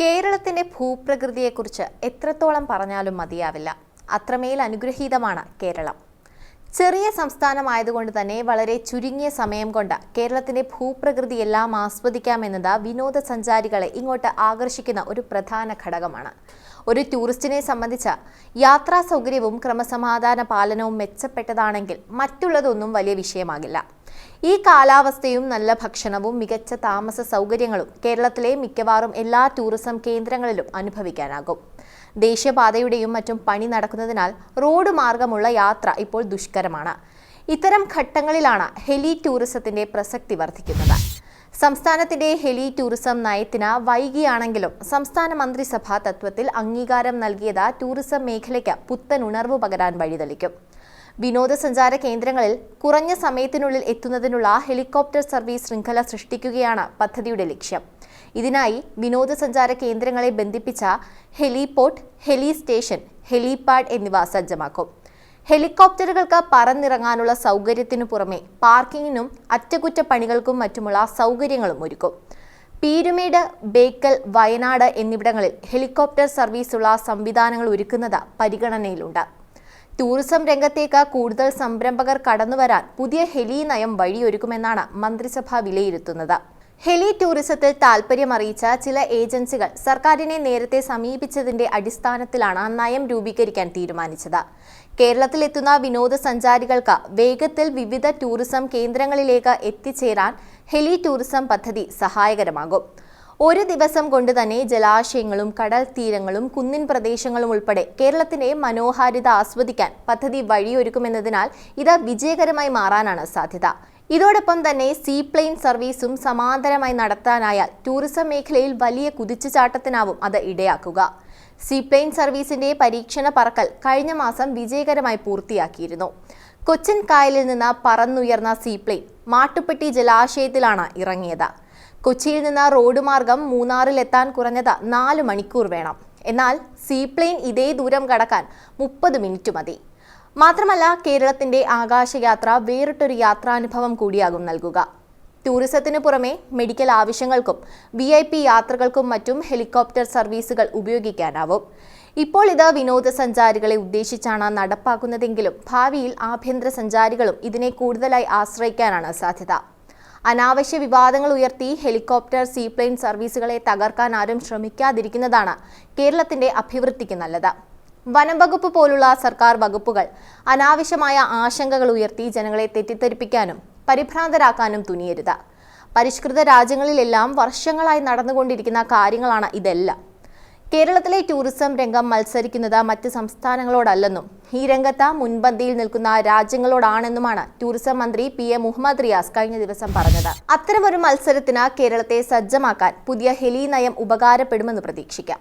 കേരളത്തിന്റെ ഭൂപ്രകൃതിയെക്കുറിച്ച് എത്രത്തോളം പറഞ്ഞാലും മതിയാവില്ല. അത്രമേൽ അനുഗ്രഹീതമാണ് കേരളം. ചെറിയ സംസ്ഥാനമായതുകൊണ്ട് തന്നെ വളരെ ചുരുങ്ങിയ സമയം കൊണ്ട് കേരളത്തിന്റെ ഭൂപ്രകൃതി എല്ലാം ആസ്വദിക്കാമെന്നത് വിനോദസഞ്ചാരികളെ ഇങ്ങോട്ട് ആകർഷിക്കുന്ന ഒരു പ്രധാന ഘടകമാണ്. ഒരു ടൂറിസ്റ്റിനെ സംബന്ധിച്ച യാത്രാ സൗകര്യവും ക്രമസമാധാന പാലനവും മെച്ചപ്പെട്ടതാണെങ്കിൽ മറ്റുള്ളതൊന്നും വലിയ വിഷയമാകില്ല. ഈ കാലാവസ്ഥയും നല്ല ഭക്ഷണവും മികച്ച താമസ സൗകര്യങ്ങളും കേരളത്തിലെ മിക്കവാറും എല്ലാ ടൂറിസം കേന്ദ്രങ്ങളിലും അനുഭവിക്കാനാകും. ദേശീയപാതയുടെയും മറ്റും പണി നടക്കുന്നതിനാൽ റോഡ് മാർഗമുള്ള യാത്ര ഇപ്പോൾ ദുഷ്കരമാണ്. ഇത്തരം ഘട്ടങ്ങളിലാണ് ഹെലി ടൂറിസത്തിന്റെ പ്രസക്തി വർദ്ധിക്കുന്നത്. സംസ്ഥാനത്തിന്റെ ഹെലി ടൂറിസം നയത്തിന് വൈകിയാണെങ്കിലും സംസ്ഥാന മന്ത്രിസഭാ തത്വത്തിൽ അംഗീകാരം നൽകിയത് ടൂറിസം മേഖലയ്ക്ക് പുത്തൻ ഉണർവ് പകരാൻ വഴിതെളിക്കും. വിനോദസഞ്ചാര കേന്ദ്രങ്ങളിൽ കുറഞ്ഞ സമയത്തിനുള്ളിൽ എത്തുന്നതിനുള്ള ഹെലികോപ്റ്റർ സർവീസ് ശൃംഖല സൃഷ്ടിക്കുകയാണ് പദ്ധതിയുടെ ലക്ഷ്യം. ഇതിനായി വിനോദസഞ്ചാര കേന്ദ്രങ്ങളെ ബന്ധിപ്പിച്ച ഹെലിപോർട്ട് ഹെലി സ്റ്റേഷൻ ഹെലിപാഡ് എന്നിവ സജ്ജമാക്കും. ഹെലികോപ്റ്ററുകൾക്ക് പറന്നിറങ്ങാനുള്ള സൗകര്യത്തിനു പുറമെ പാർക്കിങ്ങിനും അറ്റകുറ്റപ്പണികൾക്കും മറ്റുമുള്ള സൗകര്യങ്ങളും ഒരുക്കും. പീരുമേട് ബേക്കൽ വയനാട് എന്നിവിടങ്ങളിൽ ഹെലികോപ്റ്റർ സർവീസുള്ള സംവിധാനങ്ങൾ ഒരുക്കുന്നത് പരിഗണനയിലുണ്ട്. ടൂറിസം രംഗത്തേക്ക് കൂടുതൽ സംരംഭകർ കടന്നുവരാൻ പുതിയ ഹെലി നയം വഴിയൊരുക്കുമെന്നാണ് മന്ത്രിസഭ വിലയിരുത്തുന്നത്. ഹെലി ടൂറിസത്തിൽ താൽപ്പര്യമറിയിച്ച ചില ഏജൻസികൾ സർക്കാരിനെ നേരത്തെ സമീപിച്ചതിന്റെ അടിസ്ഥാനത്തിലാണ് നയം രൂപീകരിക്കാൻ തീരുമാനിച്ചത്. കേരളത്തിലെത്തുന്ന വിനോദസഞ്ചാരികൾക്ക് വേഗത്തിൽ വിവിധ ടൂറിസം കേന്ദ്രങ്ങളിലേക്ക് എത്തിച്ചേരാൻ ഹെലി ടൂറിസം പദ്ധതി സഹായകരമാകും. ഒരു ദിവസം കൊണ്ട് തന്നെ ജലാശയങ്ങളും കടൽ തീരങ്ങളും കുന്നിൻ പ്രദേശങ്ങളും ഉൾപ്പെടെ കേരളത്തിന്റെ മനോഹാരിത ആസ്വദിക്കാൻ പദ്ധതി വഴിയൊരുക്കുമെന്നതിനാൽ ഇത് വിജയകരമായി മാറാനാണ് സാധ്യത. ഇതോടൊപ്പം തന്നെ സീപ്ലെയിൻ സർവീസും സമാന്തരമായി നടത്താനായാൽ ടൂറിസം മേഖലയിൽ വലിയ കുതിച്ചുചാട്ടത്തിനാവും അത് ഇടയാക്കുക. സീപ്ലെയിൻ സർവീസിന്റെ പരീക്ഷണ പറക്കൽ കഴിഞ്ഞ മാസം വിജയകരമായി പൂർത്തിയാക്കിയിരുന്നു. കൊച്ചിൻ കായലിൽ നിന്ന് പറന്നുയർന്ന സീപ്ലെയിൻ മാട്ടുപ്പെട്ടി ജലാശയത്തിലാണ് ഇറങ്ങിയത്. കൊച്ചിയിൽ നിന്ന് റോഡ് മാർഗം മൂന്നാറിലെത്താൻ കുറഞ്ഞത് നാല് മണിക്കൂർ വേണം. എന്നാൽ സീപ്ലെയിൻ ഇതേ ദൂരം കടക്കാൻ മുപ്പത് മിനിറ്റ് മതി. മാത്രമല്ല കേരളത്തിന്റെ ആകാശയാത്ര വേറിട്ടൊരു യാത്രാനുഭവം കൂടിയാകും നൽകുക. ടൂറിസത്തിന് പുറമെ മെഡിക്കൽ ആവശ്യങ്ങൾക്കും വി ഐ പി യാത്രകൾക്കും മറ്റും ഹെലികോപ്റ്റർ സർവീസുകൾ ഉപയോഗിക്കാനാവും. ഇപ്പോൾ ഇത് വിനോദസഞ്ചാരികളെ ഉദ്ദേശിച്ചാണ് നടപ്പാക്കുന്നതെങ്കിലും ഭാവിയിൽ ആഭ്യന്തര സഞ്ചാരികളും ഇതിനെ കൂടുതലായി ആശ്രയിക്കാനാണ് സാധ്യത. അനാവശ്യ വിവാദങ്ങൾ ഉയർത്തി ഹെലികോപ്റ്റർ സീപ്ലെയിൻ സർവീസുകളെ തകർക്കാൻ ആരും ശ്രമിക്കാതിരിക്കുന്നതാണ് കേരളത്തിന്റെ അഭിവൃദ്ധിക്ക് നല്ലത്. വനംവകുപ്പ് പോലുള്ള സർക്കാർ വകുപ്പുകൾ അനാവശ്യമായ ആശങ്കകൾ ഉയർത്തി ജനങ്ങളെ തെറ്റിദ്ധരിപ്പിക്കാനും പരിഭ്രാന്തരാക്കാനും തുനിയരുത്. പരിഷ്കൃത രാജ്യങ്ങളിലെല്ലാം വർഷങ്ങളായി നടന്നുകൊണ്ടിരിക്കുന്ന കാര്യങ്ങളാണ് ഇതെല്ലാം. കേരളത്തിലെ ടൂറിസം രംഗം മത്സരിക്കുന്നത് മറ്റ് സംസ്ഥാനങ്ങളോടല്ലെന്നും ഈ രംഗത്ത് മുൻപന്തിയിൽ നിൽക്കുന്ന രാജ്യങ്ങളോടാണെന്നുമാണ് ടൂറിസം മന്ത്രി പി എ മുഹമ്മദ് റിയാസ് കഴിഞ്ഞ ദിവസം പറഞ്ഞത്. അത്തരമൊരു മത്സരത്തിന് കേരളത്തെ സജ്ജമാക്കാൻ പുതിയ ഹെലി നയം ഉപകാരപ്പെടുമെന്ന് പ്രതീക്ഷിക്കാം.